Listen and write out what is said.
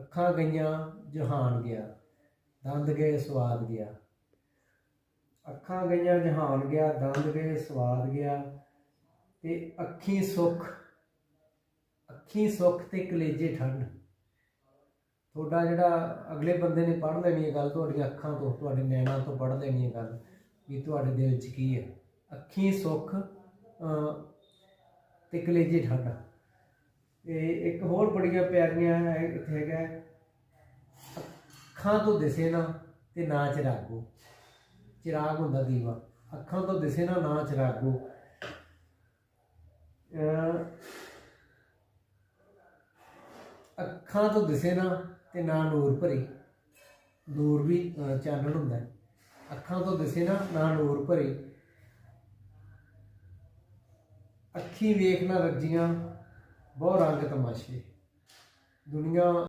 ਅੱਖਾਂ ਗਈਆਂ ਜਹਾਨ ਗਿਆ ਦੰਦ ਗਏ ਸਵਾਦ ਗਿਆ। ਅੱਖਾਂ ਗਈਆਂ ਜਹਾਨ ਗਿਆ ਦੰਦ ਗਏ ਸਵਾਦ ਗਿਆ। ਤੇ ਅੱਖੀ ਸੁੱਖ ਅੱਖੀ ਸੁੱਖ ਤੇ ਕਲੇਜੇ ਠੰਡ। ਤੁਹਾਡਾ ਜਿਹੜਾ ਅਗਲੇ ਬੰਦੇ ਨੇ ਪੜ੍ਹ ਲੈਣੀ ਹੈ ਗੱਲ ਤੁਹਾਡੀਆਂ ਅੱਖਾਂ ਤੋਂ ਤੁਹਾਡੇ ਨੈਣਾਂ ਤੋਂ ਪੜ੍ਹ ਲੈਣੀ ਹੈ ਗੱਲ ਵੀ ਤੁਹਾਡੇ ਦਿਲ 'ਚ ਕੀ ਹੈ? ਅੱਖੀ ਸੁੱਖ ਅਹ, ਤੇ ਕਲੇਜੇ ਠੰਡ। ਤੇ ਇੱਕ ਹੋਰ ਬੜੀਆਂ ਪਿਆਰੀਆਂ ਇੱਥੇ ਹੈਗਾ ਅੱਖਾਂ ਤੋਂ ਦਿਸੇ ਨਾ ਤੇ ਨਾ ਚਿਰਾਗੋ। ਚਿਰਾਗ ਹੁੰਦਾ ਦੀਵਾ। ਅੱਖਾਂ ਤੋਂ ਦਿਸੇ ਨਾ ਨਾ ਚਿਰਾਗੋ। ਅੱਖਾਂ ਤੋਂ ਦਿਸੇ ਨਾ ਤੇ ਨਾ ਨੂਰ ਭਰੀ। ਨੂਰ ਵੀ ਚਾਨਣ ਹੁੰਦਾ ਅੱਖਾਂ ਤੋਂ ਦਿਸੇ ਨਾ ਨਾ ਨੂਰ ਭਰੀ। ਅੱਖੀ ਵੇਖ ਨਾ ਰੱਜੀਆਂ। ਬਹੁ ਰੰਗ ਤਮਾਸ਼ੇ। ਦੁਨੀਆ